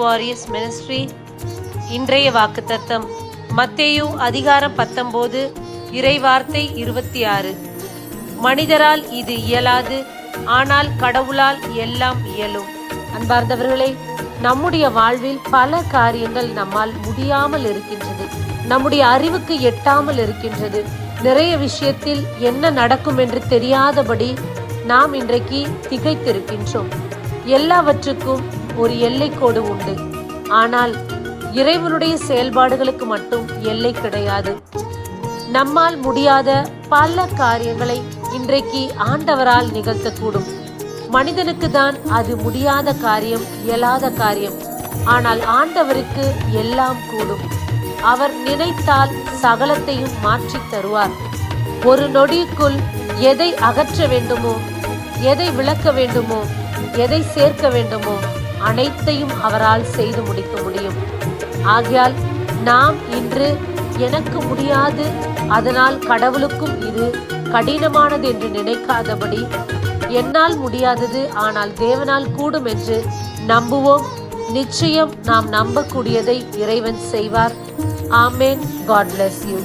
Warriors ministry இன்றைய வாக்குத்தத்தம். மத்தேயு அதிகாரம் பத்தொம்போது இறைவார்த்தை இருபத்தி ஆறு மனிதரால் இது இயலாது ஆனால் கடவுளால் எல்லாம் இயலும். அன்பார்ந்தவர்களே நம்முடைய வாழ்வில் பல காரியங்கள் நம்மால் முடியாமல் இருக்கின்றது. நம்முடைய அறிவுக்கு எட்டாமல் இருக்கின்றது. நிறைய விஷயத்தில் என்ன நடக்கும் என்று தெரியாதபடி நாம் இன்றைக்கு திகைத்திருக்கின்றோம். எல்லாவற்றுக்கும் ஒரு எல்லைக்கோடு உண்டு. ஆனால் இறைவனுடைய செயல்பாடுகளுக்கு மட்டும் எல்லை கிடையாது. நம்மால் முடியாத பல காரியங்களை இன்றைக்கு ஆண்டவரால் நிகழ்த்தக்கூடும். மனிதனுக்கு தான் அது முடியாத காரியம் இயலாத காரியம். ஆனால் ஆண்டவருக்கு எல்லாம் கூடும். அவர் நினைத்தால் சகலத்தையும் மாற்றித் தருவார். ஒரு நொடிக்குள் எதை அகற்ற வேண்டுமோ எதை விளக்க வேண்டுமோ எதை சேர்க்க வேண்டுமோ அனைத்தையும் அவரால் செய்து முடிக்க முடியும். ஆகையால் நாம் இன்று எனக்கு முடியாது அதனால் கடவுளுக்கும் இது கடினமானது என்று நினைக்காதபடி என்னால் முடியாதது ஆனால் தேவனால் கூடும் என்று நம்புவோம். நிச்சயம் நாம் நம்பக்கூடியதை இறைவன் செய்வார். ஆமேன். God bless you